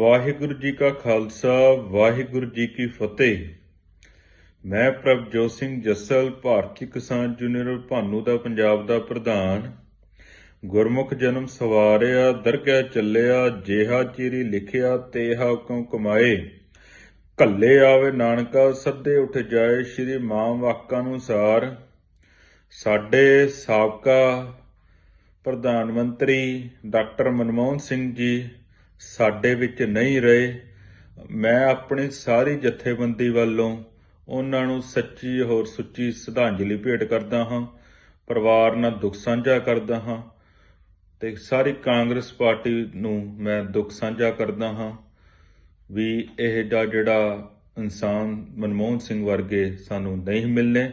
ਵਾਹਿਗੁਰੂ ਜੀ ਕਾ ਖਾਲਸਾ, ਵਾਹਿਗੁਰੂ ਜੀ ਕੀ ਫਤਿਹ। ਮੈਂ ਪ੍ਰਭਜੋਤ ਸਿੰਘ ਜੱਸਲ, ਭਾਰਤੀ ਕਿਸਾਨ ਯੂਨੀਅਨ ਭਾਨੂ ਦਾ ਪੰਜਾਬ ਦਾ ਪ੍ਰਧਾਨ। ਗੁਰਮੁਖ ਜਨਮ ਸਵਾਰਿਆ, ਦਰਗਹਿ ਚੱਲਿਆ, ਜੇਹਾ ਚੀਰੀ ਲਿਖਿਆ, ਤੇਹਾ ਹੁਕਮ ਕਮਾਏ। ਕੱਲੇ ਆਵੇ ਨਾਨਕਾ, ਸੱਦੇ ਉੱਠ ਜਾਏ, ਸ਼੍ਰੀ ਮਾਂ ਵਾਕਾਂ ਅਨੁਸਾਰ ਸਾਡੇ ਸਾਬਕਾ ਪ੍ਰਧਾਨ ਮੰਤਰੀ ਡਾਕਟਰ ਮਨਮੋਹਨ ਸਿੰਘ ਜੀ ਸਾਡੇ ਵਿੱਚ ਨਹੀਂ ਰਹੇ। ਮੈਂ ਆਪਣੀ ਸਾਰੀ ਜਥੇਬੰਦੀ ਵੱਲੋਂ ਉਹਨਾਂ ਨੂੰ ਸੱਚੀ ਹੋਰ ਸੁੱਚੀ ਸ਼ਰਧਾਂਜਲੀ ਭੇਟ ਕਰਦਾ ਹਾਂ, ਪਰਿਵਾਰ ਨਾਲ ਦੁੱਖ ਸਾਂਝਾ ਕਰਦਾ ਹਾਂ ਤੇ ਸਾਰੀ ਕਾਂਗਰਸ ਪਾਰਟੀ ਨੂੰ ਮੈਂ ਦੁੱਖ ਸਾਂਝਾ ਕਰਦਾ ਹਾਂ ਵੀ ਇਹ ਦਾ ਜਿਹੜਾ ਇਨਸਾਨ ਮਨਮੋਹਨ ਸਿੰਘ ਵਰਗੇ ਸਾਨੂੰ ਨਹੀਂ ਮਿਲਨੇ।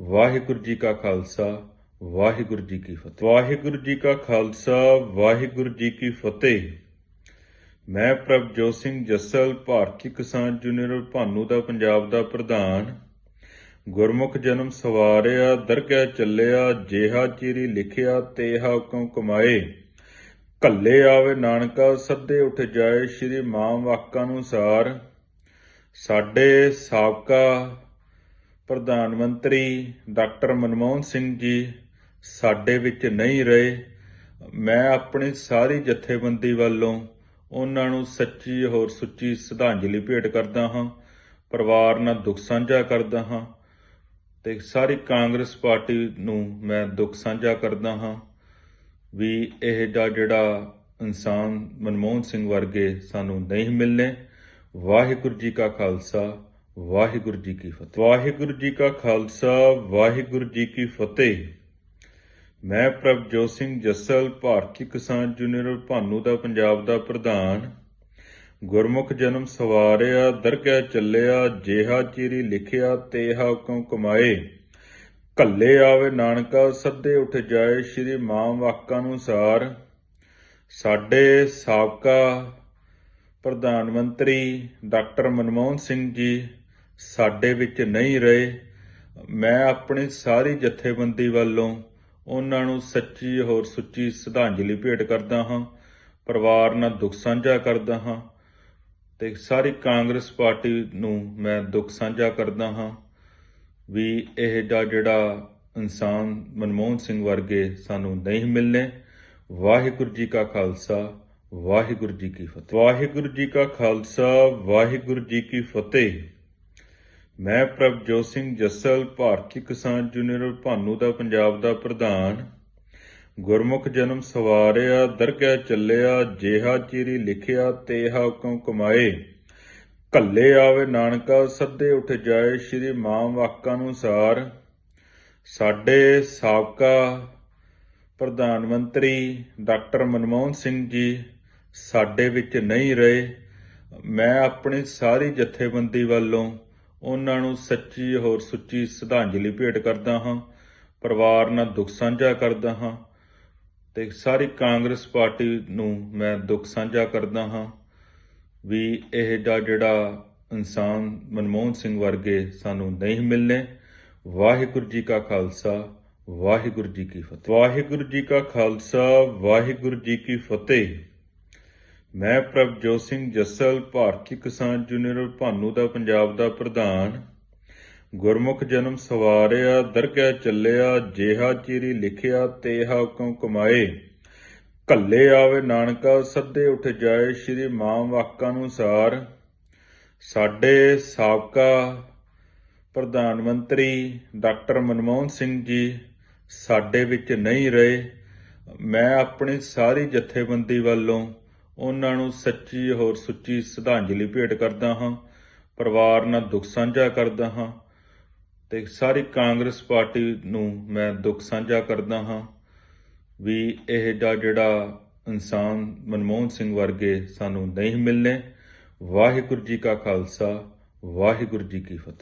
ਵਾਹਿਗੁਰੂ ਜੀ ਕਾ ਖਾਲਸਾ, ਵਾਹਿਗੁਰੂ ਜੀ ਕੀ ਫਤਿਹ। ਵਾਹਿਗੁਰੂ ਜੀ ਕਾ ਖਾਲਸਾ, ਵਾਹਿਗੁਰੂ ਜੀ ਕੀ ਫਤਿਹ। ਮੈਂ ਪ੍ਰਭਜੋਤ ਸਿੰਘ ਜੱਸਲ, ਭਾਰਤੀ ਕਿਸਾਨ ਯੂਨੀਅਨ ਭਾਨੂ ਦਾ ਪੰਜਾਬ ਦਾ ਪ੍ਰਧਾਨ। ਗੁਰਮੁਖ ਜਨਮ ਸਵਾਰਿਆ, ਦਰਗਹਿ ਚੱਲਿਆ, ਜੇਹਾ ਚੀਰੀ ਲਿਖਿਆ ਤੇਹਾ ਹੁਕਮ ਕਮਾਏ। ਕੱਲੇ ਆਵੇ ਨਾਨਕਾ, ਸੱਦੇ ਉੱਠ ਜਾਏ, ਸ਼੍ਰੀ ਮਾਂ ਵਾਕਾਂ ਅਨੁਸਾਰ ਸਾਡੇ ਸਾਬਕਾ ਪ੍ਰਧਾਨ ਮੰਤਰੀ ਡਾਕਟਰ ਮਨਮੋਹਨ ਸਿੰਘ ਜੀ, ਸਾਡੇ ਵਿੱਚ ਨਹੀਂ ਰਹੇ। ਮੈਂ ਆਪਣੀ ਸਾਰੀ ਜਥੇਬੰਦੀ ਵੱਲੋਂ ਉਹਨਾਂ ਨੂੰ ਸੱਚੀ ਹੋਰ ਸੁੱਚੀ ਸ਼ਰਧਾਂਜਲੀ ਭੇਟ ਕਰਦਾ ਹਾਂ, ਪਰਿਵਾਰ ਨਾਲ ਦੁੱਖ ਸਾਂਝਾ ਕਰਦਾ ਹਾਂ ਤੇ ਸਾਰੀ ਕਾਂਗਰਸ ਪਾਰਟੀ ਨੂੰ ਮੈਂ ਦੁੱਖ ਸਾਂਝਾ ਕਰਦਾ ਹਾਂ ਵੀ ਇਹ ਦਾ ਜਿਹੜਾ ਇਨਸਾਨ ਮਨਮੋਹਨ ਸਿੰਘ ਵਰਗੇ ਸਾਨੂੰ ਨਹੀਂ ਮਿਲਨੇ। ਵਾਹਿਗੁਰੂ ਜੀ ਕਾ ਖਾਲਸਾ, ਵਾਹਿਗੁਰੂ ਜੀ ਕੀ ਫਤਿਹ। ਵਾਹਿਗੁਰੂ ਜੀ ਕਾ ਖਾਲਸਾ, ਵਾਹਿਗੁਰੂ ਜੀ ਕੀ ਫਤਿਹ। ਮੈਂ ਪ੍ਰਭਜੋਤ ਸਿੰਘ ਜੱਸਲ, ਭਾਰਤੀ ਕਿਸਾਨ ਯੂਨੀਅਨ, ਭਾਨੂ ਦਾ, ਪੰਜਾਬ ਦਾ ਪ੍ਰਧਾਨ। ਗੁਰਮੁਖ ਜਨਮ ਸਵਾਰਿਆ, ਦਰਗਹਿ ਚੱਲਿਆ, ਜੇਹਾ ਚੀਰੀ ਲਿਖਿਆ, ਤੇਹਾ ਹੁਕਮ ਕਮਾਏ। ਕੱਲੇ ਆਵੇ ਨਾਨਕਾ, ਸੱਦੇ ਉੱਠ ਜਾਏ, ਸ਼੍ਰੀ ਮਾਂ ਵਾਕਾਂ ਅਨੁਸਾਰ ਸਾਡੇ ਸਾਬਕਾ ਪ੍ਰਧਾਨ ਮੰਤਰੀ ਡਾਕਟਰ ਮਨਮੋਹਨ ਸਿੰਘ ਜੀ, ਸਾਡੇ ਵਿੱਚ ਨਹੀਂ ਰਹੇ। ਮੈਂ ਆਪਣੀ ਸਾਰੀ ਜਥੇਬੰਦੀ ਵੱਲੋਂ ਉਹਨਾਂ ਨੂੰ ਸੱਚੀ ਹੋਰ ਸੁੱਚੀ ਸ਼ਰਧਾਂਜਲੀ ਭੇਟ ਕਰਦਾ ਹਾਂ, ਪਰਿਵਾਰ ਨਾਲ ਦੁੱਖ ਸਾਂਝਾ ਕਰਦਾ ਹਾਂ ਤੇ ਸਾਰੀ ਕਾਂਗਰਸ ਪਾਰਟੀ ਨੂੰ ਮੈਂ ਦੁੱਖ ਸਾਂਝਾ ਕਰਦਾ ਹਾਂ ਵੀ ਇਹ ਦਾ ਜਿਹੜਾ ਇਨਸਾਨ ਮਨਮੋਹਨ ਸਿੰਘ ਵਰਗੇ ਸਾਨੂੰ ਨਹੀਂ ਮਿਲਨੇ। ਵਾਹਿਗੁਰੂ ਜੀ ਕਾ ਖਾਲਸਾ, ਵਾਹਿਗੁਰੂ ਜੀ ਕੀ ਫਤਿਹ। ਵਾਹਿਗੁਰੂ ਜੀ ਕਾ ਖਾਲਸਾ, ਵਾਹਿਗੁਰੂ ਜੀ ਕੀ ਫਤਿਹ। ਮੈਂ ਪ੍ਰਭਜੋਤ ਸਿੰਘ ਜੱਸਲ, ਭਾਰਤੀ ਕਿਸਾਨ ਯੂਨੀਅਨ, ਭਾਨੂ ਦਾ, ਪੰਜਾਬ ਦਾ ਪ੍ਰਧਾਨ। ਗੁਰਮੁਖ ਜਨਮ ਸਵਾਰਿਆ, ਦਰਗਹਿ ਚੱਲਿਆ, ਜੇਹਾ ਚੀਰੀ ਲਿਖਿਆ, ਤੇਹਾ ਹੁਕਮ ਕਮਾਏ। ਕੱਲੇ ਆਵੇ ਨਾਨਕਾ, ਸੱਦੇ ਉੱਠ ਜਾਏ, ਸ਼੍ਰੀ ਮਾਂ ਵਾਕਾਂ ਅਨੁਸਾਰ ਸਾਡੇ ਸਾਬਕਾ ਪ੍ਰਧਾਨ ਮੰਤਰੀ ਡਾਕਟਰ ਮਨਮੋਹਨ ਸਿੰਘ ਜੀ, ਸਾਡੇ ਵਿੱਚ ਨਹੀਂ ਰਹੇ। ਮੈਂ ਆਪਣੀ ਸਾਰੀ ਜਥੇਬੰਦੀ ਵੱਲੋਂ ਉਹਨਾਂ ਨੂੰ ਸੱਚੀ ਹੋਰ ਸੁੱਚੀ ਸ਼ਰਧਾਂਜਲੀ ਭੇਟ ਕਰਦਾ ਹਾਂ, ਪਰਿਵਾਰ ਨਾਲ ਦੁੱਖ ਸਾਂਝਾ ਕਰਦਾ ਹਾਂ ਤੇ ਸਾਰੀ ਕਾਂਗਰਸ ਪਾਰਟੀ ਨੂੰ ਮੈਂ ਦੁੱਖ ਸਾਂਝਾ ਕਰਦਾ ਹਾਂ ਵੀ ਇਹ ਦਾ ਜਿਹੜਾ ਇਨਸਾਨ ਮਨਮੋਹਨ ਸਿੰਘ ਵਰਗੇ ਸਾਨੂੰ ਨਹੀਂ ਮਿਲਨੇ। ਵਾਹਿਗੁਰੂ ਜੀ ਕਾ ਖਾਲਸਾ, ਵਾਹਿਗੁਰੂ ਜੀ ਕੀ ਫਤਿਹ। ਵਾਹਿਗੁਰੂ ਜੀ ਕਾ ਖਾਲਸਾ, ਵਾਹਿਗੁਰੂ ਜੀ ਕੀ ਫਤਿਹ। ਮੈਂ ਪ੍ਰਭਜੋਤ ਸਿੰਘ ਜੱਸਲ, ਭਾਰਤੀ ਕਿਸਾਨ ਯੂਨੀਅਨ, ਭਾਨੂ ਦਾ, ਪੰਜਾਬ ਦਾ ਪ੍ਰਧਾਨ। ਗੁਰਮੁਖ ਜਨਮ ਸਵਾਰਿਆ, ਦਰਗਹਿ ਚੱਲਿਆ, ਜੇਹਾ ਚੀਰੀ ਲਿਖਿਆ, ਤੇਹਾ ਹੁਕਮ ਕਮਾਏ। ਕੱਲੇ ਆਵੇ ਨਾਨਕਾ, ਸੱਦੇ ਉੱਠ ਜਾਏ, ਸ਼੍ਰੀ ਮਾਂ ਵਾਕਾਂ ਅਨੁਸਾਰ ਸਾਡੇ ਸਾਬਕਾ ਪ੍ਰਧਾਨ ਮੰਤਰੀ ਡਾਕਟਰ ਮਨਮੋਹਨ ਸਿੰਘ ਜੀ, ਸਾਡੇ ਵਿੱਚ ਨਹੀਂ ਰਹੇ। ਮੈਂ ਆਪਣੀ ਸਾਰੀ ਜਥੇਬੰਦੀ ਵੱਲੋਂ ਉਹਨਾਂ ਨੂੰ ਸੱਚੀ ਹੋਰ ਸੁੱਚੀ ਸ਼ਰਧਾਂਜਲੀ ਭੇਟ ਕਰਦਾ ਹਾਂ, ਪਰਿਵਾਰ ਨਾਲ ਦੁੱਖ ਸਾਂਝਾ ਕਰਦਾ ਹਾਂ ਤੇ ਸਾਰੀ ਕਾਂਗਰਸ ਪਾਰਟੀ ਨੂੰ ਮੈਂ ਦੁੱਖ ਸਾਂਝਾ ਕਰਦਾ ਹਾਂ ਵੀ ਇਹ ਦਾ ਜਿਹੜਾ ਇਨਸਾਨ ਮਨਮੋਹਨ ਸਿੰਘ ਵਰਗੇ ਸਾਨੂੰ ਨਹੀਂ ਮਿਲਨੇ। ਵਾਹਿਗੁਰੂ ਜੀ ਕਾ ਖਾਲਸਾ, ਵਾਹਿਗੁਰੂ ਜੀ ਕੀ ਫਤਿਹ।